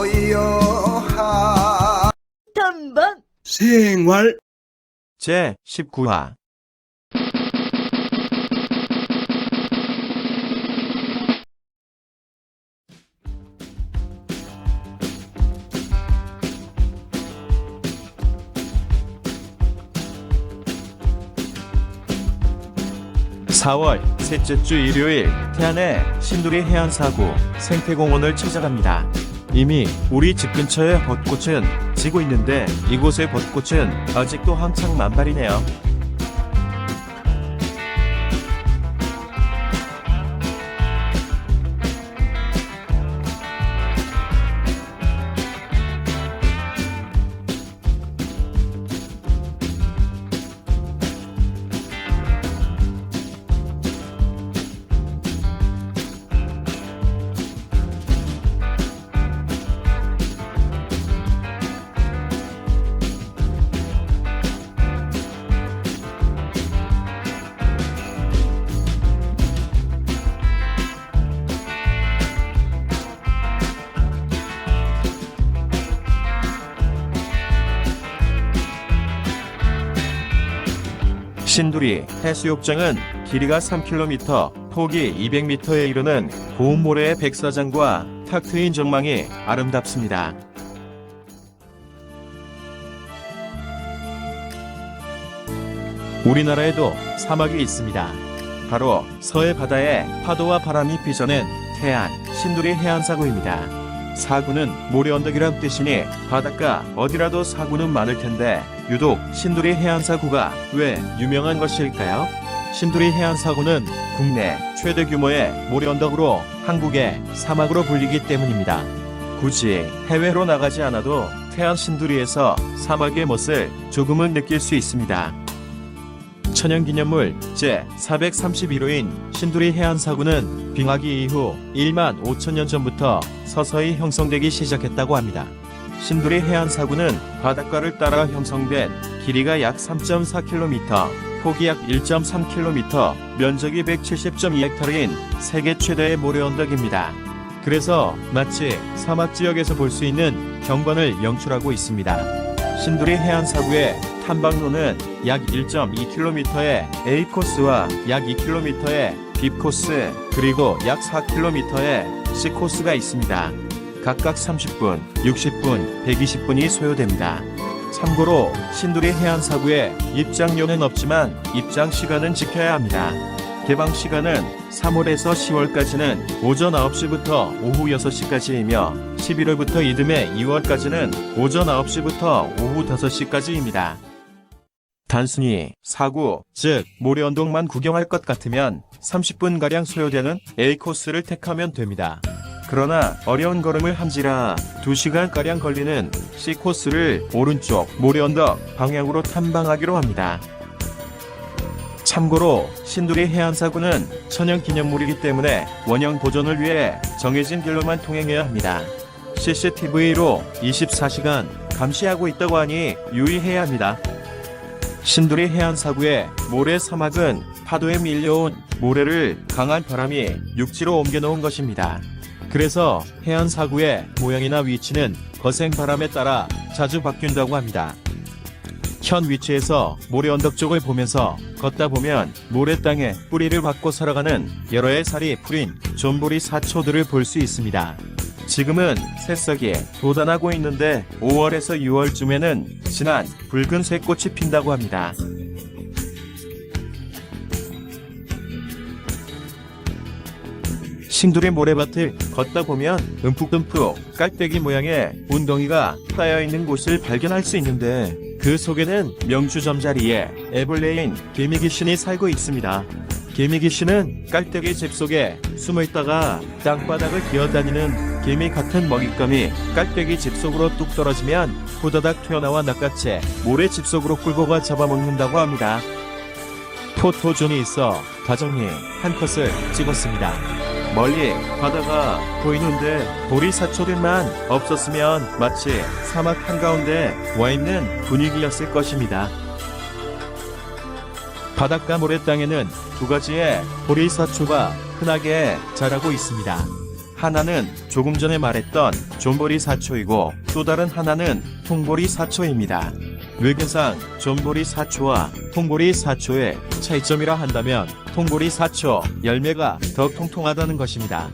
고요한 탐방 생활. 제 19화. (4월) 셋째 주 일요일 태안의 신두리 해안사구 생태공원을 찾아갑니다. 이미 우리 집 근처의 벚꽃은 지고 있는데 이곳의 벚꽃은 아직도 한창 만발이네요. 신두리 해수욕장은 길이가 3km, 폭이 200m에 이르는 고운 모래의 백사장과 탁 트인 전망이 아름답습니다. 우리나라에도 사막이 있습니다. 바로 서해 바다에 파도와 바람이 빚어낸 태안 신두리 해안사구입니다. 사구는 모래 언덕이란 뜻이니 바닷가 어디라도 사구는 많을 텐데 유독 신두리 해안 사구가 왜 유명한 것일까요? 신두리 해안 사구는 국내 최대 규모의 모래 언덕으로 한국의 사막으로 불리기 때문입니다. 굳이 해외로 나가지 않아도 태안 신두리에서 사막의 멋을 조금은 느낄 수 있습니다. 천연기념물 제431호인 신두리 해안사구는 빙하기 이후 1만 5천년 전부터 서서히 형성되기 시작했다고 합니다. 신두리 해안사구는 바닷가를 따라 형성된 길이가 약 3.4km, 폭이 약 1.3km, 면적이 170.2헥타르인 세계 최대의 모래 언덕입니다. 그래서 마치 사막 지역에서 볼 수 있는 경관을 연출하고 있습니다. 신두리 해안 사구의 탐방로는 약 1.2km의 A 코스와 약 2km의 B 코스 그리고 약 4km의 C 코스가 있습니다. 각각 30분, 60분, 120분이 소요됩니다. 참고로 신두리 해안 사구에 입장료는 없지만 입장 시간은 지켜야 합니다. 개방 시간은 3월에서 10월까지는 오전 9시부터 오후 6시까지이며 11월부터 이듬해 2월까지는 오전 9시부터 오후 5시까지입니다. 단순히 사구, 즉 모래 언덕만 구경할 것 같으면 30분가량 소요되는 A 코스를 택하면 됩니다. 그러나 어려운 걸음을 한지라 2시간가량 걸리는 C 코스를 오른쪽 모래 언덕 방향으로 탐방하기로 합니다. 참고로 신두리 해안사구는 천연기념물이기 때문에 원형 보존을 위해 정해진 길로만 통행해야 합니다. CCTV로 24시간 감시하고 있다고 하니 유의해야 합니다. 신두리 해안 사구의 모래 사막은 파도에 밀려온 모래를 강한 바람이 육지로 옮겨놓은 것입니다. 그래서 해안 사구의 모양이나 위치는 거센 바람에 따라 자주 바뀐다고 합니다. 현 위치에서 모래 언덕 쪽을 보면서 걷다 보면 모래 땅에 뿌리를 받고 살아가는 여러 해 살이 풀인 존보리 사초들을 볼 수 있습니다. 지금은 새싹이 돋아나고 있는데 5월에서 6월쯤에는 진한 붉은색 꽃이 핀다고 합니다. 신두리 모래밭을 걷다 보면 움푹듬푹 깔때기 모양의 운덩이가 쌓여 있는 곳을 발견할 수 있는데 그 속에는 명주 점 자리에 애벌레인 개미귀신이 살고 있습니다. 개미귀신은 깔때기 집 속에 숨어 있다가 땅바닥을 기어다니는 개미 같은 먹잇감이 깔때기 집 속으로 뚝 떨어지면 후다닥 튀어나와 낚아채 모래 집 속으로 끌고 가 잡아먹는다고 합니다. 포토존이 있어 다정히 한 컷을 찍었습니다. 멀리 바다가 보이는데 보리사초들만 없었으면 마치 사막 한가운데 와 있는 분위기였을 것입니다. 바닷가 모래 땅에는 두 가지의 보리사초가 흔하게 자라고 있습니다. 하나는 조금 전에 말했던 존보리 사초이고 또 다른 하나는 통보리 사초입니다. 외견상 존보리 사초와 통보리 사초의 차이점이라 한다면 통보리 사초 열매가 더 통통하다는 것입니다.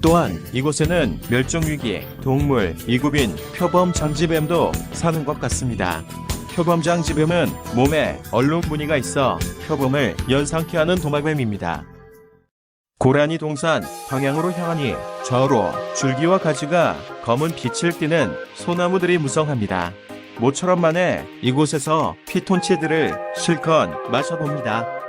또한 이곳에는 멸종위기, 동물, 이굽인 표범 장지뱀도 사는 것 같습니다. 표범 장지뱀은 몸에 얼룩 무늬가 있어 표범을 연상케 하는 도마뱀입니다. 고라니 동산 방향으로 향하니 좌우로 줄기와 가지가 검은 빛을 띠는 소나무들이 무성합니다. 모처럼 만에 이곳에서 피톤치드를 실컷 마셔봅니다.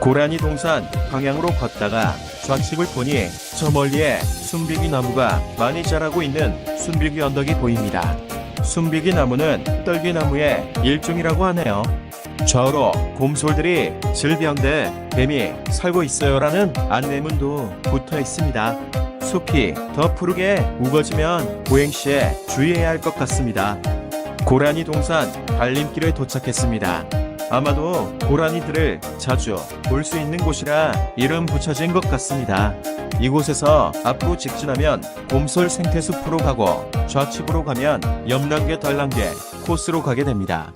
고라니 동산 방향으로 걷다가 좌측을 보니 저 멀리에 순비기 나무가 많이 자라고 있는 순비기 언덕이 보입니다. 순비기 나무는 떨기 나무의 일종이라고 하네요. 좌우로 곰솔들이 질병대 뱀이 살고 있어요라는 안내문도 붙어 있습니다. 숲이 더 푸르게 우거지면 보행 시에 주의해야 할 것 같습니다. 고라니 동산 달림길에 도착했습니다. 아마도 고라니들을 자주 볼 수 있는 곳이라 이름 붙여진 것 같습니다. 이곳에서 앞으로 직진하면 곰솔 생태숲으로 가고 좌측으로 가면 염단계 달랑계 코스로 가게 됩니다.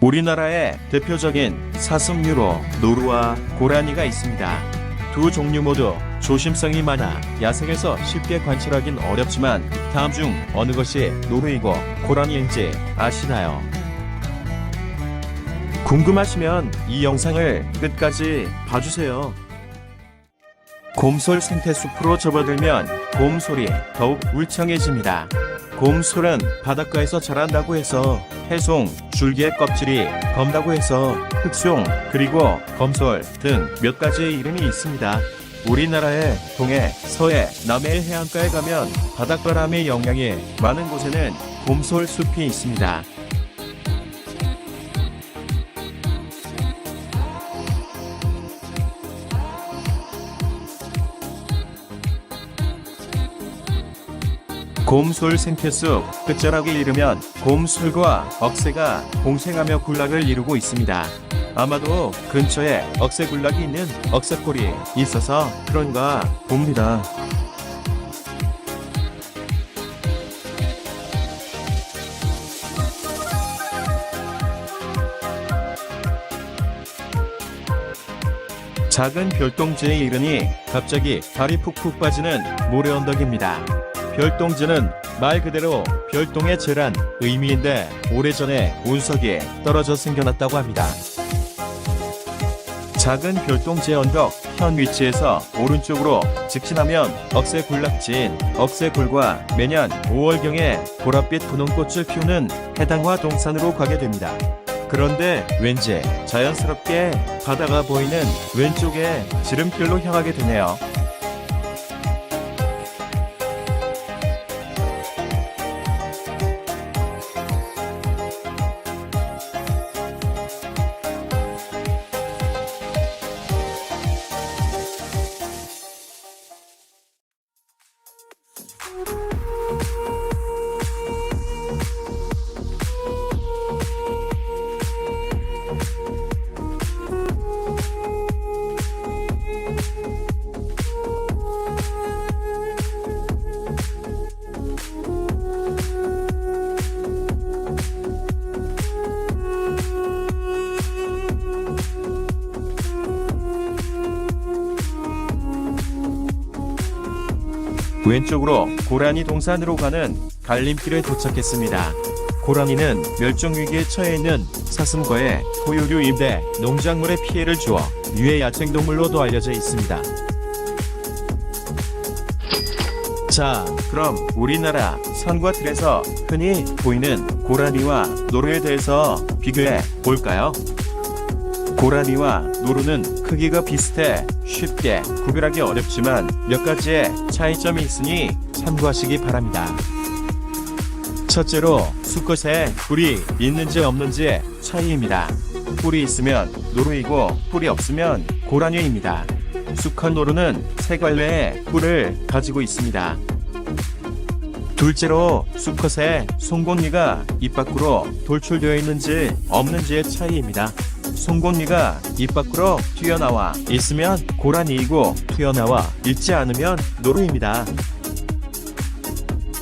우리나라의 대표적인 사슴류로 노루와 고라니가 있습니다. 두 종류 모두 조심성이 많아 야생에서 쉽게 관찰하긴 어렵지만 다음 중 어느 것이 노루이고 고라니인지 아시나요? 궁금하시면 이 영상을 끝까지 봐주세요. 곰솔 생태숲으로 접어들면 곰솔이 더욱 울창해집니다. 곰솔은 바닷가에서 자란다고 해서 해송, 줄기의 껍질이 검다고 해서 흑송, 그리고 검솔 등 몇 가지의 이름이 있습니다. 우리나라의 동해, 서해, 남해 해안가에 가면 바닷바람의 영향이 많은 곳에는 곰솔 숲이 있습니다. 곰솔 생태숲 끝자락에 이르면 곰술과 억새가 공생하며 군락을 이루고 있습니다. 아마도 근처에 억새 군락이 있는 억새골이 있어서 그런가 봅니다. 작은 별동지에 이르니 갑자기 발이 푹푹 빠지는 모래 언덕입니다. 별동지는 말 그대로 별동의 재란 의미인데 오래전에 운석이 떨어져 생겨났다고 합니다. 작은 별동제 언덕 현 위치에서 오른쪽으로 직진하면 억새굴락지인 억새굴과 매년 5월경에 보랏빛 분홍꽃을 피우는 해당화 동산으로 가게 됩니다. 그런데 왠지 자연스럽게 바다가 보이는 왼쪽에 지름길로 향하게 되네요. 왼쪽으로 고라니 동산으로 가는 갈림길에 도착했습니다. 고라니는 멸종위기에 처해 있는 사슴과의 포유류인데 농작물에 피해를 주어 유해 야생동물로도 알려져 있습니다. 자, 그럼 우리나라 산과 들에서 흔히 보이는 고라니와 노루에 대해서 비교해 볼까요? 고라니와 노루는 크기가 비슷해 쉽게 구별하기 어렵지만 몇 가지의 차이점이 있으니 참고하시기 바랍니다. 첫째로 수컷에 뿔이 있는지 없는지의 차이입니다. 뿔이 있으면 노루이고 뿔이 없으면 고라니입니다. 수컷 노루는 세 갈래의 뿔을 가지고 있습니다. 둘째로 수컷의 송곳니가 입 밖으로 돌출되어 있는지 없는지의 차이입니다. 송곳니가 입 밖으로 튀어나와 있으면 고라니이고 튀어나와 있지 않으면 노루입니다.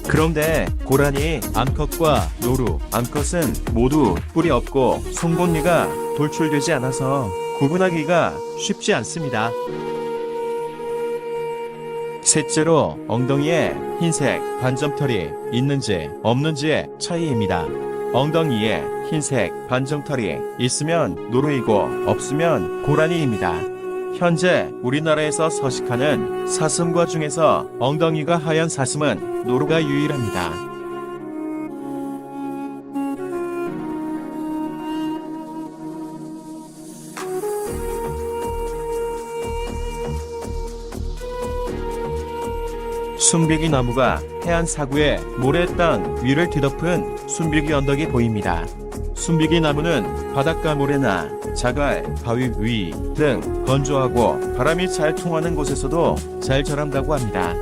그런데 고라니, 암컷과 노루, 암컷은 모두 뿔이 없고 송곳니가 돌출되지 않아서 구분하기가 쉽지 않습니다. 셋째로 엉덩이에 흰색 반점털이 있는지 없는지의 차이입니다. 엉덩이에 흰색 반점털이 있으면 노루이고 없으면 고라니입니다. 현재 우리나라에서 서식하는 사슴과 중에서 엉덩이가 하얀 사슴은 노루가 유일합니다. 순비기 나무가 해안 사구의 모래 땅 위를 뒤덮은 순비기 언덕이 보입니다. 순비기 나무는 바닷가 모래나 자갈, 바위 위 등 건조하고 바람이 잘 통하는 곳에서도 잘 자란다고 합니다.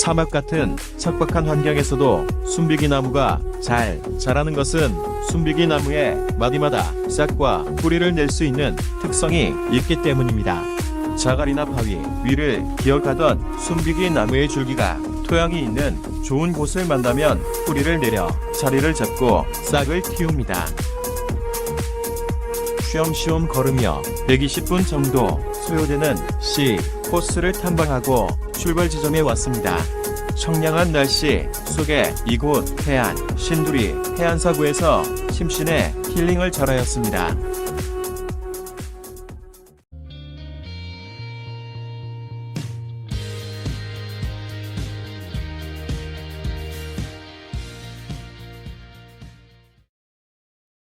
사막 같은 척박한 환경에서도 순비기 나무가 잘 자라는 것은 순비기 나무의 마디마다 싹과 뿌리를 낼 수 있는 특성이 있기 때문입니다. 자갈이나 바위 위를 기어가던 순비기 나무의 줄기가 토양이 있는 좋은 곳을 만나면 뿌리를 내려 자리를 잡고 싹을 틔웁니다. 쉬엄쉬엄 걸으며 120분 정도 소요되는 C 코스를 탐방하고 출발 지점에 왔습니다. 청량한 날씨 속에 이곳 해안 신두리 해안사구에서 심신의 힐링을 절하였습니다.